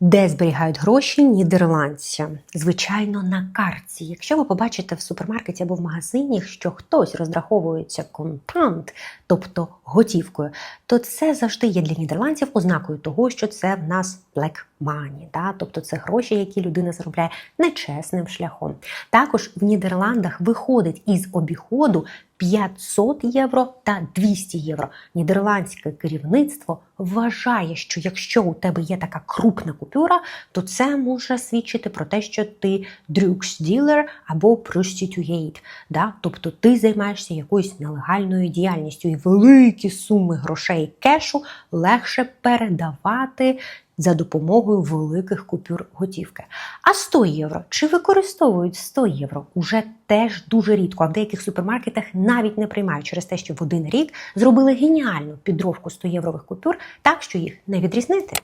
Де зберігають гроші нідерландці? Звичайно, на картці. Якщо ви побачите в супермаркеті або в магазині, що хтось розраховується контант, тобто готівкою, то це завжди є для нідерландців ознакою того, що це в нас black money, да? тобто це гроші, які людина заробляє нечесним шляхом. Також в Нідерландах виходить із обіходу 500 євро та 200 євро. Нідерландське керівництво вважає, що якщо у тебе є така крупна купюра, то це може свідчити про те, що ти дрюкс-ділер або prostitute, да? тобто ти займаєшся якоюсь нелегальною діяльністю, і великі суми грошей кешу легше передавати. За допомогою великих купюр готівки. А 100 євро чи використовують 100 євро уже теж дуже рідко, а в деяких супермаркетах навіть не приймають через те, що в один рік зробили геніальну підробку 100 єврових купюр, так що їх не відрізнити.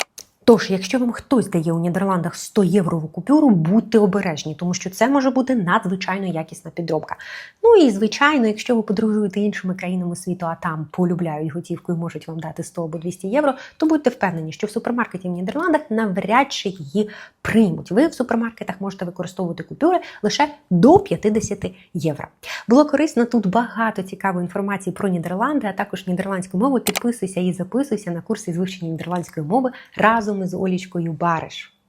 Тож, якщо вам хтось дає у Нідерландах 100 єврову купюру, будьте обережні, тому що це може бути надзвичайно якісна підробка. Ну і звичайно, якщо ви подорожуєте іншими країнами світу, а там полюбляють готівку і можуть вам дати 100 або 200 євро, то будьте впевнені, що в супермаркеті в Нідерландах навряд чи її приймуть. Ви в супермаркетах можете використовувати купюри лише до 50 євро. Було корисно тут багато цікавої інформації про Нідерланди, а також нідерландську мову. Підписуйся і записуйся на курси з вивчення нідерландської мови разом із Олічкою Бариш.